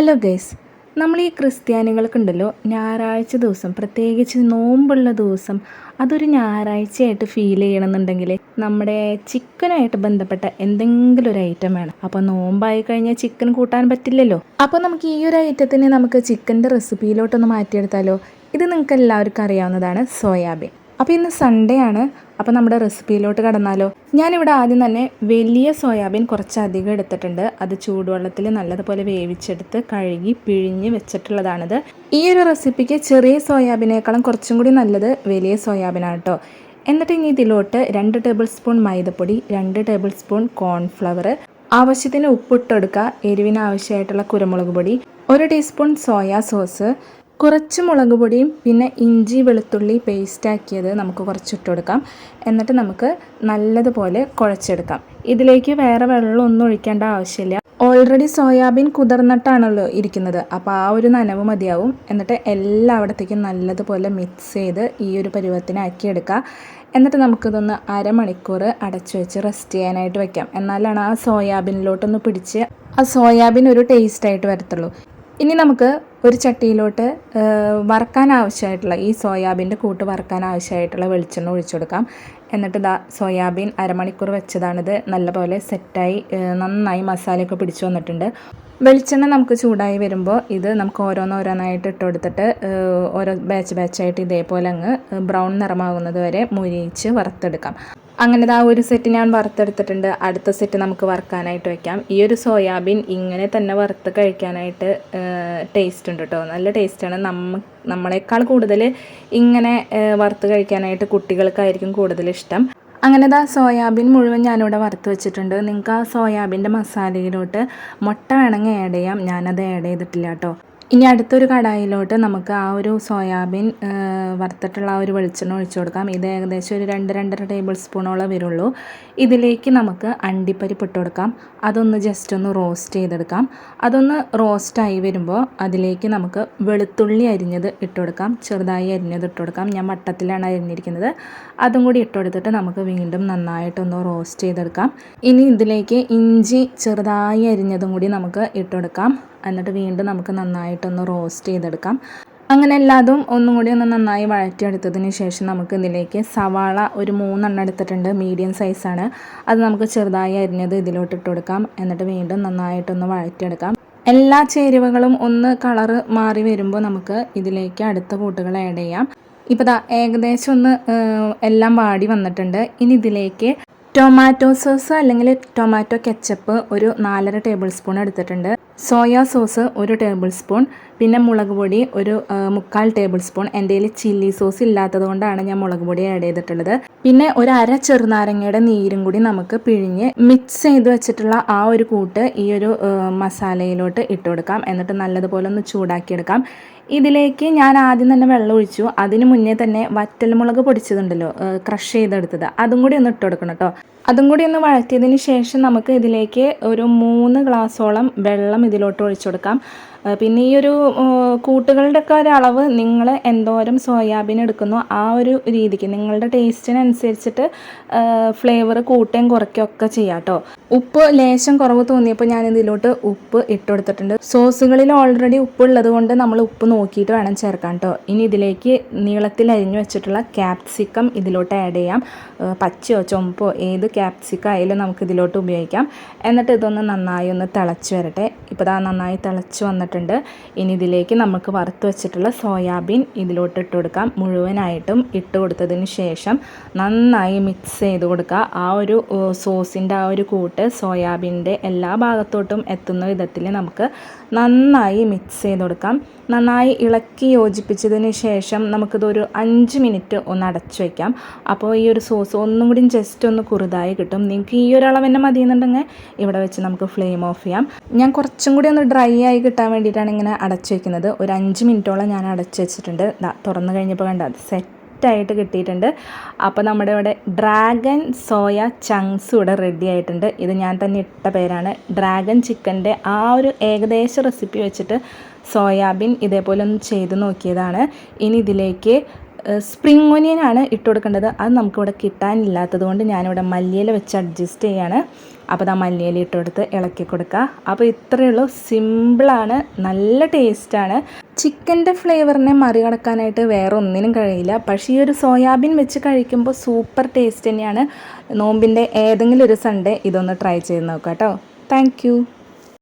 Hello guys നമ്മൾ ഈ ക്രിസ്ത്യാനികൾക്കുണ്ടല്ലോ ഞായറാഴ്ച ദിവസം പ്രത്യേകിച്ച് നോമ്പുള്ള ദിവസം അതൊരു ഞായറാഴ്ചയായിട്ട് ഫീൽ ചെയ്യണമെന്നുണ്ടെങ്കിൽ നമ്മുടെ ചിക്കനായിട്ട് ബന്ധപ്പെട്ട എന്തെങ്കിലും ഒരു ഐറ്റം വേണം. അപ്പോൾ നോമ്പായി കഴിഞ്ഞാൽ ചിക്കൻ കൂട്ടാൻ പറ്റില്ലല്ലോ. അപ്പോൾ നമുക്ക് ഈ ഒരു ഐറ്റത്തിന് നമുക്ക് ചിക്കന്റെ റെസിപ്പിയിലോട്ടൊന്ന് മാറ്റിയെടുത്താലോ? ഇത് നിങ്ങൾക്ക് എല്ലാവർക്കും അറിയാവുന്നതാണ് സോയാബീൻ. അപ്പോൾ ഇന്ന് സൺഡേ ആണ്. അപ്പോൾ നമ്മുടെ റെസിപ്പിയിലോട്ട് കടന്നാലോ. ഞാനിവിടെ ആദ്യം തന്നെ വലിയ സോയാബീൻ കുറച്ചധികം എടുത്തിട്ടുണ്ട്. അത് ചൂടുവെള്ളത്തിൽ നല്ലതുപോലെ വേവിച്ചെടുത്ത് കഴുകി പിഴിഞ്ഞ് വെച്ചിട്ടുള്ളതാണിത്. ഈ ഒരു റെസിപ്പിക്ക് ചെറിയ സോയാബീനേക്കാളും കുറച്ചും കൂടി നല്ലത് വലിയ സോയാബീനാണ് കേട്ടോ എന്നിട്ട് ഇനി ഇതിലോട്ട് രണ്ട് ടേബിൾ സ്പൂൺ മൈദപ്പൊടി രണ്ട് ടേബിൾ സ്പൂൺ കോൺഫ്ലവർ ആവശ്യത്തിന് ഉപ്പിട്ടെടുക്കുക എരിവിന് ആവശ്യമായിട്ടുള്ള കുരുമുളക് പൊടി ഒരു ടീസ്പൂൺ സോയാ സോസ് കുറച്ച് മുളക് പൊടിയും പിന്നെ ഇഞ്ചി വെളുത്തുള്ളി പേസ്റ്റാക്കിയത് നമുക്ക് കുറച്ചിട്ട് കൊടുക്കാം. എന്നിട്ട് നമുക്ക് നല്ലതുപോലെ കുഴച്ചെടുക്കാം. ഇതിലേക്ക് വേറെ വെള്ളമൊന്നും ഒഴിക്കേണ്ട ആവശ്യമില്ല. ഓൾറെഡി സോയാബീൻ കുതിർന്നിട്ടാണല്ലോ ഇരിക്കുന്നത്. അപ്പോൾ ആ ഒരു നനവ് മതിയാവും. എന്നിട്ട് എല്ലായിടത്തേക്കും നല്ലതുപോലെ മിക്സ് ചെയ്ത് ഈ ഒരു പരുവത്തിനാക്കി എടുക്കുക. എന്നിട്ട് നമുക്കിതൊന്ന് അരമണിക്കൂർ അടച്ചു വെച്ച് റെസ്റ്റ് ചെയ്യാനായിട്ട് വെക്കാം. എന്നാലാണ് ആ സോയാബീനിലോട്ടൊന്ന് പിടിച്ച് ആ സോയാബീൻ ഒരു ടേസ്റ്റായിട്ട് വരത്തുള്ളൂ. ഇനി നമുക്ക് ഒരു ചട്ടിയിലോട്ട് വറക്കാൻ ആവശ്യമായിട്ടുള്ള ഈ സോയാബീന്റെ കൂട്ട് വറക്കാൻ ആവശ്യമായിട്ടുള്ള വെളിച്ചെണ്ണ ഒഴിച്ചു കൊടുക്കാം. എന്നിട്ട് ദാ സോയാബീൻ അരമണിക്കൂർ വെച്ചതാണിത്. നല്ലപോലെ സെറ്റായി നന്നായി മസാലയൊക്കെ പിടിച്ചു വന്നിട്ടുണ്ട്. വെളിച്ചെണ്ണ നമുക്ക് ചൂടായി വരുമ്പോൾ ഇത് നമുക്ക് ഓരോന്നോരോന്നായിട്ട് ഇട്ട് കൊടുത്തിട്ട് ഓരോ ബാച്ച് ബാച്ചായിട്ട് ഇതേപോലെ അങ്ങ് ബ്രൗൺ നിറമാകുന്നത് വരെ മുരിയിച്ച് വറുത്തെടുക്കാം. അങ്ങനെ ആ ഒരു സെറ്റ് ഞാൻ വറുത്തെടുത്തിട്ടുണ്ട്. അടുത്ത സെറ്റ് നമുക്ക് വറുക്കാനായിട്ട് വെക്കാം. ഈ ഒരു സോയാബീൻ ഇങ്ങനെ തന്നെ വറുത്ത് കഴിക്കാനായിട്ട് ടേസ്റ്റ് ഉണ്ട് കേട്ടോ നല്ല ടേസ്റ്റാണ് നമ്മ നമ്മളെക്കാൾ കൂടുതൽ ഇങ്ങനെ വറുത്ത് കഴിക്കാനായിട്ട് കുട്ടികൾക്കായിരിക്കും കൂടുതൽ ഇഷ്ടം. അങ്ങനെ ആ സോയാബീൻ മുഴുവൻ ഞാനിവിടെ വറുത്ത് വെച്ചിട്ടുണ്ട്. നിങ്ങൾക്ക് ആ സോയാബീന്റെ മസാലയിലോട്ട് മുട്ട വേണമെങ്കിൽ ആഡ് ചെയ്യാം. ഞാനത് ആഡ് ചെയ്തിട്ടില്ല കേട്ടോ ഇനി അടുത്തൊരു കടായിലോട്ട് നമുക്ക് ആ ഒരു സോയാബീൻ വറുത്തിട്ടുള്ള ആ ഒരു വെളിച്ചെണ്ണ ഒഴിച്ചു കൊടുക്കാം. ഇത് ഏകദേശം ഒരു രണ്ട് രണ്ടര ടേബിൾ സ്പൂണോളം വരുള്ളൂ. ഇതിലേക്ക് നമുക്ക് അണ്ടിപ്പരിപ്പ് ഇട്ട് കൊടുക്കാം. അതൊന്ന് ജസ്റ്റ് ഒന്ന് റോസ്റ്റ് ചെയ്തെടുക്കാം. അതൊന്ന് റോസ്റ്റായി വരുമ്പോൾ അതിലേക്ക് നമുക്ക് വെളുത്തുള്ളി അരിഞ്ഞത് ഇട്ട് കൊടുക്കാം. ചെറുതായി അരിഞ്ഞത് ഇട്ട് കൊടുക്കാം. ഞാൻ വട്ടത്തിലാണ് അരിഞ്ഞിരിക്കുന്നത്. അതും കൂടി ഇട്ട് കൊടുത്തിട്ട് നമുക്ക് വീണ്ടും നന്നായിട്ടൊന്ന് റോസ്റ്റ് ചെയ്തെടുക്കാം. ഇനി ഇതിലേക്ക് ഇഞ്ചി ചെറുതായി അരിഞ്ഞതും കൂടി നമുക്ക് ഇട്ട് കൊടുക്കാം. എന്നിട്ട് വീണ്ടും നമുക്ക് നന്നായിട്ടൊന്ന് റോസ്റ്റ് ചെയ്തെടുക്കാം. അങ്ങനെ എല്ലാതും ഒന്നും കൂടി ഒന്ന് നന്നായി വഴറ്റിയെടുത്തതിന് ശേഷം നമുക്ക് ഇതിലേക്ക് സവാള ഒരു മൂന്നെണ്ണം എടുത്തിട്ടുണ്ട്. മീഡിയം സൈസാണ് അത് നമുക്ക് ചെറുതായി അരിഞ്ഞത് ഇതിലോട്ട് ഇട്ട് കൊടുക്കാം. എന്നിട്ട് വീണ്ടും നന്നായിട്ടൊന്ന് വഴറ്റിയെടുക്കാം. എല്ലാ ചേരുവകളും ഒന്ന് കളറ് മാറി വരുമ്പോൾ നമുക്ക് ഇതിലേക്ക് അടുത്ത കൂട്ടുകൾ ആഡ് ചെയ്യാം. ഇപ്പോൾ ദാ ഏകദേശം ഒന്ന് എല്ലാം വാടി വന്നിട്ടുണ്ട്. ഇനി ഇതിലേക്ക് ടൊമാറ്റോ സോസ് അല്ലെങ്കിൽ ടൊമാറ്റോ കെച്ചപ്പ് ഒരു നാലര ടേബിൾ സ്പൂൺ എടുത്തിട്ടുണ്ട്. സോയാ സോസ് ഒരു ടേബിൾ സ്പൂൺ പിന്നെ മുളക് പൊടി ഒരു മുക്കാൽ ടേബിൾ സ്പൂൺ. എന്റെ കയ്യിൽ ചില്ലി സോസ് ഇല്ലാത്തത് കൊണ്ടാണ് ഞാൻ മുളക് പൊടി ആഡ് ചെയ്തിട്ടുള്ളത്. പിന്നെ ഒരു അര ചെറുനാരങ്ങയുടെ നീരും കൂടി നമുക്ക് പിഴിഞ്ഞ് മിക്സ് ചെയ്ത് വെച്ചിട്ടുള്ള ആ ഒരു കൂട്ട് ഈ ഒരു മസാലയിലോട്ട് ഇട്ട് കൊടുക്കാം. എന്നിട്ട് നല്ലതുപോലെ ഒന്ന് ചൂടാക്കിയെടുക്കാം. ഇതിലേക്ക് ഞാൻ ആദ്യം തന്നെ വെള്ളം ഒഴിച്ചു. അതിന് മുന്നേ തന്നെ വറ്റൽമുളക് പൊടിച്ചതുണ്ടല്ലോ ക്രഷ് ചെയ്തെടുത്തത്. അതും കൂടി ഒന്ന് ഇട്ട് കൊടുക്കണം കേട്ടോ അതും കൂടി ഒന്ന് വഴറ്റിയതിന് ശേഷം നമുക്ക് ഇതിലേക്ക് ഒരു മൂന്ന് ഗ്ലാസ്സോളം വെള്ളം ഇതിലോട്ട് ഒഴിച്ചു കൊടുക്കാം. പിന്നെ ഈ ഒരു കൂട്ടുകളുടെ ഒക്കെ ഒരളവ് നിങ്ങൾ എന്തോരം സോയാബീൻ എടുക്കുന്നു ആ ഒരു രീതിക്ക് നിങ്ങളുടെ ടേസ്റ്റിനനുസരിച്ചിട്ട് ഫ്ലേവർ കൂട്ടുകയും കുറയ്ക്കുകയും ഒക്കെ ചെയ്യാം കേട്ടോ. ഉപ്പ് ലേശം കുറവ് തോന്നിയപ്പോൾ ഞാൻ ഇതിലോട്ട് ഉപ്പ് ഇട്ട് കൊടുത്തിട്ടുണ്ട്. സോസുകളിൽ ഓൾറെഡി ഉപ്പ് ഉള്ളത് കൊണ്ട് നമ്മൾ ഉപ്പ് നോക്കിയിട്ട് വേണം ചേർക്കാൻ കേട്ടോ. ഇനി ഇതിലേക്ക് നീളത്തിൽ അരിഞ്ഞു വെച്ചിട്ടുള്ള ക്യാപ്സിക്കം ഇതിലോട്ട് ആഡ് ചെയ്യാം. പച്ചയോ ചുമപ്പോ ഏത് ക്യാപ്സിക്കം ആയാലും നമുക്ക് ഇതിലോട്ട് ഉപയോഗിക്കാം. എന്നിട്ട് ഇതൊന്ന് നന്നായി ഒന്ന് തിളച്ച് വരട്ടെ. ഇപ്പോൾ നന്നായി തിളച്ച് വന്നിട്ട് വന്നിട്ടുണ്ട്. ഇനി ഇതിലേക്ക് നമുക്ക് വറുത്ത് വെച്ചിട്ടുള്ള സോയാബീൻ ഇതിലോട്ട് ഇട്ട് കൊടുക്കാം. മുഴുവനായിട്ടും ഇട്ട് കൊടുത്തതിന് ശേഷം നന്നായി മിക്സ് ചെയ്ത് കൊടുക്കുക. ആ ഒരു സോസിന്റെ ആ ഒരു കൂട്ട് സോയാബീന്റെ എല്ലാ ഭാഗത്തോട്ടും എത്തുന്ന വിധത്തിൽ നമുക്ക് നന്നായി മിക്സ് ചെയ്ത് കൊടുക്കാം. നന്നായി ഇളക്കി യോജിപ്പിച്ചതിന് ശേഷം നമുക്കിതൊരു അഞ്ച് മിനിറ്റ് ഒന്ന് അടച്ചു വയ്ക്കാം അപ്പോൾ ഈ ഒരു സോസ് ഒന്നും കൂടി ജസ്റ്റ് ഒന്ന് കുറുതായി കിട്ടും. നിങ്ങൾക്ക് ഈ ഒരു അളവ് തന്നെ മതിയെന്നുണ്ടെങ്കിൽ ഇവിടെ വെച്ച് നമുക്ക് ഫ്ലെയിം ഓഫ് ചെയ്യാം. ഞാൻ കുറച്ചും കൂടി ഒന്ന് ഡ്രൈ ആയി കിട്ടാൻ വേണ്ടിയിട്ടാണ് ഇങ്ങനെ അടച്ചു വെക്കുന്നത്. ഒരു അഞ്ച് മിനിറ്റോളം ഞാൻ അടച്ചു വെച്ചിട്ടുണ്ട്. തുറന്നു കഴിഞ്ഞപ്പോൾ കണ്ട സെറ്റായിട്ട് കിട്ടിയിട്ടുണ്ട്. അപ്പോൾ നമ്മുടെ ഇവിടെ ഡ്രാഗൺ സോയ ചങ്സ് ഇവിടെ റെഡി ആയിട്ടുണ്ട്. ഇത് ഞാൻ തന്നെ ഇട്ട പേരാണ്. ഡ്രാഗൺ ചിക്കന്റെ ആ ഒരു ഏകദേശ റെസിപ്പി വെച്ചിട്ട് സോയാബീൻ ഇതേപോലെ ഒന്ന് ചെയ്ത് നോക്കിയതാണ്. ഇനി ഇതിലേക്ക് സ്പ്രിംഗ് ഒനിയനാണ് ഇട്ട് കൊടുക്കേണ്ടത്. അത് നമുക്കിവിടെ കിട്ടാനില്ലാത്തത് കൊണ്ട് ഞാനിവിടെ മല്ലിയില വെച്ച് അഡ്ജസ്റ്റ് ചെയ്യാണ്. അപ്പോൾ ആ മല്ലിയില ഇട്ട് കൊടുത്ത് ഇളക്കി കൊടുക്കുക അപ്പോൾ ഇത്രയേ ഉള്ളൂ. സിമ്പിളാണ് നല്ല ടേസ്റ്റാണ് ചിക്കന്റെ ഫ്ലേവറിനെ മറികടക്കാനായിട്ട് വേറെ ഒന്നിനും കഴിയില്ല. പക്ഷേ ഈ ഒരു സോയാബീൻ വെച്ച് കഴിക്കുമ്പോൾ സൂപ്പർ ടേസ്റ്റ് തന്നെയാണ്. നോമ്പിന്റെ ഏതെങ്കിലും ഒരു സൺഡേ ഇതൊന്ന് ട്രൈ ചെയ്ത് നോക്കാം കേട്ടോ താങ്ക്